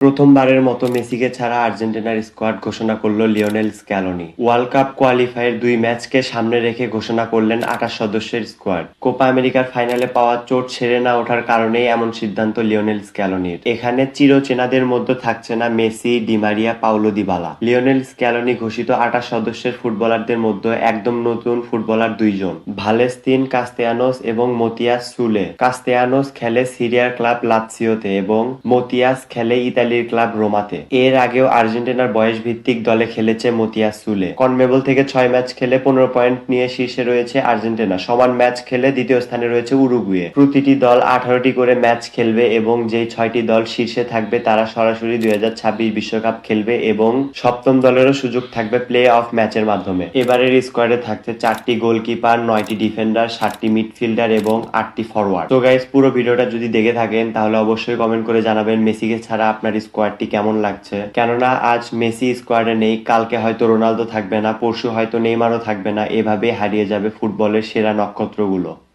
প্রথমবারের মতো মেসিকে ছাড়া আর্জেন্টিনার স্কোয়াড ঘোষণা করল Lionel Scaloni. World cup qualifier দুই ম্যাচকে সামনে রেখে ঘোষণা করলেন আঠাশ সদস্যের স্কোয়াড। কোপা আমেরিকার ফাইনালে পাওয়া চোট সেরে না ওঠার কারণেই এমন সিদ্ধান্ত লিওনেল স্ক্যালোনির। এখানে চিরচেনাদের মধ্যে থাকছে না Messi Di Maria Paulo Dybala. Lionel Scaloni ঘোষিত আঠাশ সদস্যের ফুটবলারদের মধ্যে একদম নতুন ফুটবলার দুইজন। ভালেস্তিন, কাস্তেয়ানোস এবং মতিয়াস সুলে। কাস্তেয়ানোস খেলে সিরিয়ার ক্লাব লাৎসিওতে এবং মতিয়াস খেলে ইতালির ক্লাব রোমাতে। এর আগেও আর্জেন্টিনার বয়স ভিত্তিক দলে খেলেছে মতিয়াস সুলে। কনমেবল থেকে ছয় ম্যাচ খেলে পনেরো পয়েন্ট নিয়ে শীর্ষে রয়েছে আর্জেন্টিনা। সমান ম্যাচ খেলে দ্বিতীয় স্থানে রয়েছে উরুগুয়ে। প্রতিটি দল আঠারোটি করে ম্যাচ খেলবে এবং যেই ছয়টি দল শীর্ষে থাকবে তারা সরাসরি দুই বিশ্বকাপ খেলবে এবং সপ্তম দলেরও সুযোগ থাকবে প্লে অফ ম্যাচের মাধ্যমে। এবারের স্কোয়াডে থাকছে চারটি গোলকিপার, নয়টি ডিফেন্ডার, সাতটি মিডফিল্ডার এবং আটটি ফরওয়ার্ড তো গাইস, পুরো ভিডিওটা যদি দেখে থাকেন তাহলে অবশ্যই কমেন্ট করে জানাবেন। মেসিকে ছাড়া আপনার স্কোয়াডটি কেমন লাগছে? কেননা আজ মেসি স্কোয়াডে নেই, কালকে হয়তো রোনালদো থাকবে না, পরশু হয়তো নেইমারও থাকবে না এভাবে হারিয়ে যাবে ফুটবলের সেরা নক্ষত্রগুলো।